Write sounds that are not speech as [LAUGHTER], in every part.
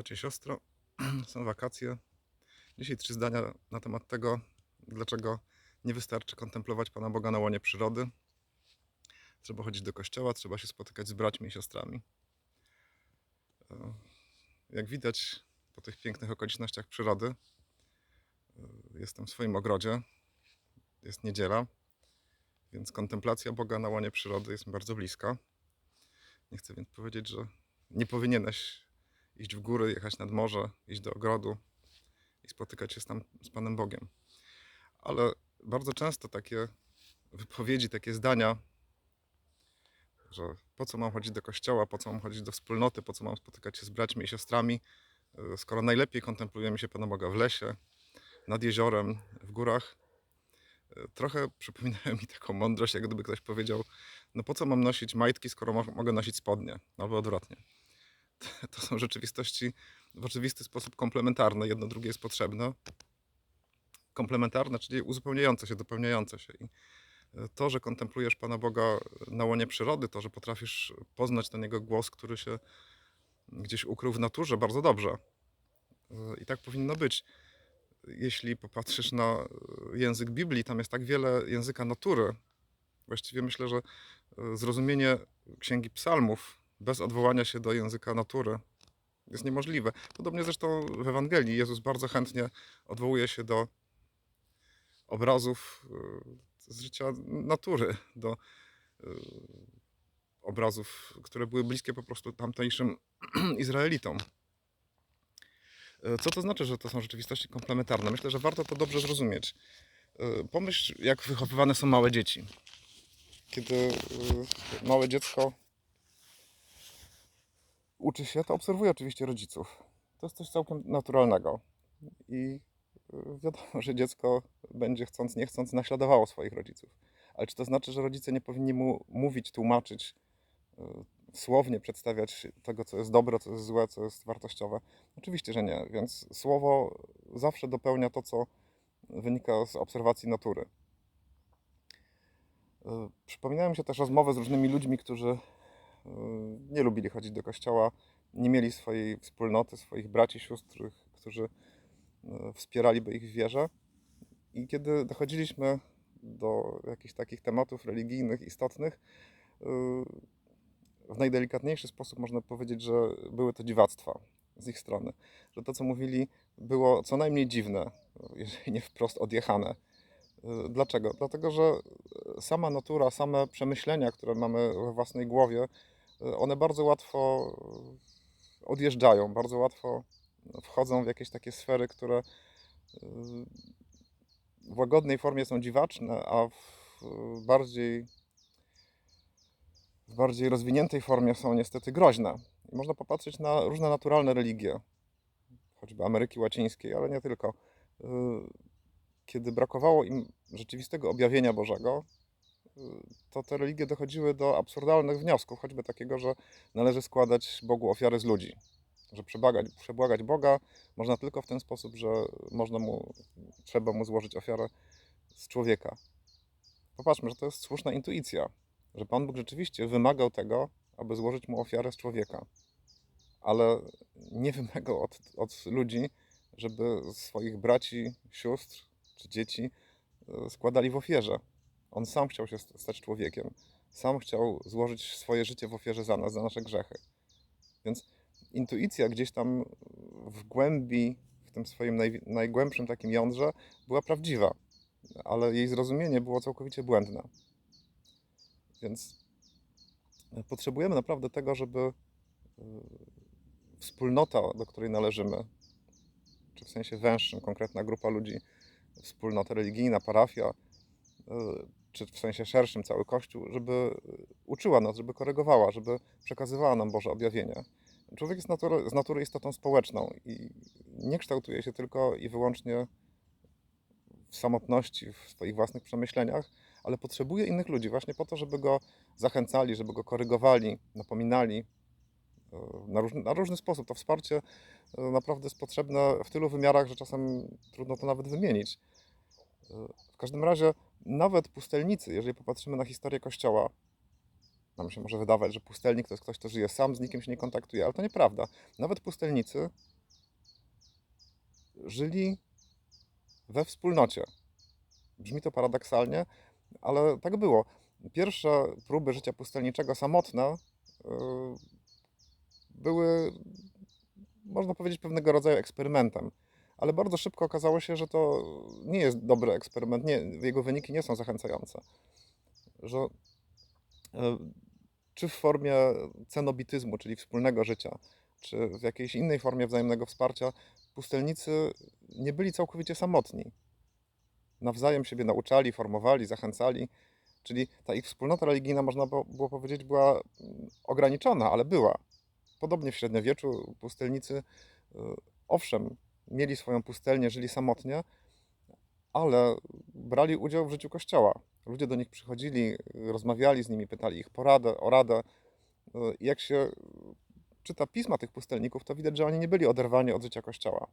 Bracie, siostro, [CLEARS THROAT] są wakacje. Dzisiaj trzy zdania na temat tego, dlaczego nie wystarczy kontemplować Pana Boga na łonie przyrody. Trzeba chodzić do kościoła, trzeba się spotykać z braćmi i siostrami. E, Jak widać po tych pięknych okolicznościach przyrody, e, jestem w swoim ogrodzie, jest niedziela, więc kontemplacja Boga na łonie przyrody jest mi bardzo bliska. Nie chcę więc powiedzieć, że nie powinieneś iść w góry, jechać nad morze, iść do ogrodu i spotykać się tam z Panem Bogiem. Ale bardzo często takie wypowiedzi, takie zdania, że po co mam chodzić do kościoła, po co mam chodzić do wspólnoty, po co mam spotykać się z braćmi i siostrami, e, skoro najlepiej kontemplujemy się Pana Boga w lesie, nad jeziorem, w górach. E, Trochę przypominają mi taką mądrość, jak gdyby ktoś powiedział, no po co mam nosić majtki, skoro mo- mogę nosić spodnie, albo odwrotnie [LAUGHS] to są rzeczywistości w oczywisty sposób komplementarne. Jedno drugie jest potrzebne. Komplementarne, czyli uzupełniające się, dopełniające się. I e, to, że kontemplujesz Pana Boga na łonie przyrody, to, że potrafisz poznać ten Jego głos, który się gdzieś ukrył w naturze, bardzo dobrze. E, I tak powinno być. Jeśli popatrzysz na e, język Biblii, tam jest tak wiele języka natury. Właściwie myślę, że e, zrozumienie Księgi Psalmów bez odwołania się do języka natury jest niemożliwe. Podobnie zresztą w Ewangelii Jezus bardzo chętnie odwołuje się do obrazów y, z życia natury, do y, obrazów, które były bliskie po prostu tamtejszym [CLEARS THROAT] Izraelitom. Y, Co to znaczy, że to są rzeczywistości komplementarne? Myślę, że warto to dobrze zrozumieć. Pomyśl, jak wychowywane są małe dzieci. Kiedy małe dziecko uczy się, to obserwuje oczywiście rodziców. To jest coś całkiem naturalnego. I y, wiadomo, że dziecko będzie chcąc, nie chcąc naśladowało swoich rodziców. Ale czy to znaczy, że rodzice nie powinni mu mówić, tłumaczyć, y, słownie przedstawiać tego, co jest dobre, co jest złe, co jest wartościowe? Oczywiście, że nie. Więc słowo zawsze dopełnia to, co wynika z obserwacji natury. Y, Przypominają mi się też rozmowy z różnymi ludźmi, którzy nie lubili chodzić do kościoła, nie mieli swojej wspólnoty, swoich braci, sióstr, którzy y, wspieraliby ich wierze. I kiedy dochodziliśmy do jakichś takich tematów religijnych, istotnych, y, w najdelikatniejszy sposób można powiedzieć, że były to dziwactwa z ich strony. Że to, co mówili, było co najmniej dziwne, jeżeli nie wprost odjechane. Dlaczego? Dlatego, że sama natura, same przemyślenia, które mamy we własnej głowie, y, one bardzo łatwo y, odjeżdżają, bardzo łatwo wchodzą w jakieś takie sfery, które w łagodnej formie są dziwaczne, a w bardziej, w bardziej rozwiniętej formie są niestety groźne. Można popatrzeć na różne naturalne religie, choćby Ameryki Łacińskiej, ale nie tylko. Kiedy brakowało im rzeczywistego objawienia Bożego, y, to te religie dochodziły do absurdalnych wniosków, choćby takiego, że należy składać Bogu ofiary z ludzi. Że przebłagać, przebłagać Boga można tylko w ten sposób, że można mu, trzeba mu złożyć ofiarę z człowieka. Popatrzmy, że to jest słuszna intuicja, że Pan Bóg rzeczywiście wymagał tego, aby złożyć mu ofiarę z człowieka, ale nie wymagał od, od ludzi, żeby swoich braci, sióstr czy dzieci e, składali w ofierze. On sam chciał się st- stać człowiekiem, sam chciał złożyć swoje życie w ofierze za nas, za nasze grzechy. Więc intuicja gdzieś tam w głębi, w tym swoim naj, najgłębszym takim jądrze była prawdziwa, ale jej zrozumienie było całkowicie błędne. Więc potrzebujemy naprawdę tego, żeby y, wspólnota, do której należymy, czy w sensie węższym, konkretna grupa ludzi, wspólnota religijna, parafia, y, czy w sensie szerszym cały Kościół, żeby uczyła nas, żeby korygowała, żeby przekazywała nam Boże objawienie. Człowiek jest natury, z natury istotą społeczną i nie kształtuje się tylko i wyłącznie w samotności, w swoich własnych przemyśleniach, ale potrzebuje innych ludzi właśnie po to, żeby go zachęcali, żeby go korygowali, napominali na różny, na różny sposób. To wsparcie y, naprawdę jest potrzebne w tylu wymiarach, że czasem trudno to nawet wymienić. Y, W każdym razie, nawet pustelnicy, jeżeli popatrzymy na historię Kościoła, nam się może wydawać, że pustelnik to jest ktoś, kto żyje sam, z nikim się nie kontaktuje, ale to nieprawda. Nawet pustelnicy żyli we wspólnocie. Brzmi to paradoksalnie, ale tak było. Pierwsze próby życia pustelniczego samotne yy, były, można powiedzieć, pewnego rodzaju eksperymentem. Ale bardzo szybko okazało się, że to nie jest dobry eksperyment, nie, jego wyniki nie są zachęcające. Że yy, czy w formie cenobityzmu, czyli wspólnego życia, czy w jakiejś innej formie wzajemnego wsparcia, pustelnicy nie byli całkowicie samotni. Nawzajem siebie nauczali, formowali, zachęcali. Czyli ta ich wspólnota religijna, można było było powiedzieć, była mm, ograniczona, ale była. Podobnie w średniowieczu pustelnicy, y, owszem, mieli swoją pustelnię, żyli samotnie, ale brali udział w życiu Kościoła. Ludzie do nich przychodzili, rozmawiali z nimi, pytali ich poradę, o radę. I Jak się czyta pisma tych pustelników, to widać, że oni nie byli oderwani od życia Kościoła.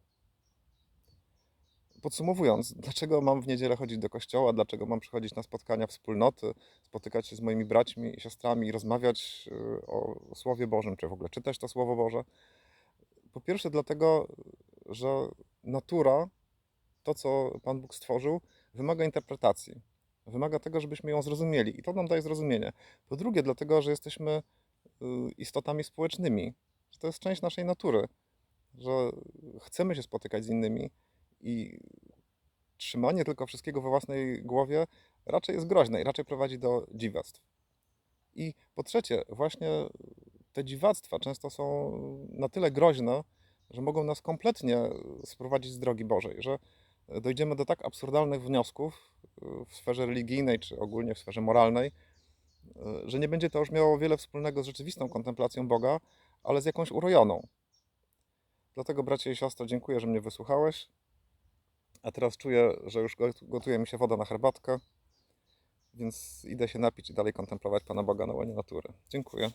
Podsumowując, dlaczego mam w niedzielę chodzić do kościoła, dlaczego mam przychodzić na spotkania wspólnoty, spotykać się z moimi braćmi i siostrami i rozmawiać y, o Słowie Bożym, czy w ogóle czytać to Słowo Boże? Po pierwsze, dlatego, że natura, to co Pan Bóg stworzył, wymaga interpretacji. Wymaga tego, żebyśmy ją zrozumieli i to nam daje zrozumienie. Po drugie, dlatego, że jesteśmy y, istotami społecznymi, że to jest część naszej natury, że chcemy się spotykać z innymi i trzymanie tylko wszystkiego we własnej głowie raczej jest groźne i raczej prowadzi do dziwactw. I po trzecie, właśnie te dziwactwa często są na tyle groźne, że mogą nas kompletnie sprowadzić z drogi Bożej, że dojdziemy do tak absurdalnych wniosków w sferze religijnej czy ogólnie w sferze moralnej, że nie będzie to już miało wiele wspólnego z rzeczywistą kontemplacją Boga, ale z jakąś urojoną. Dlatego, bracie i siostro, dziękuję, że mnie wysłuchałeś. A teraz czuję, że już got- gotuje mi się woda na herbatkę, więc idę się napić i dalej kontemplować Pana Boga na łonie natury. Dziękuję.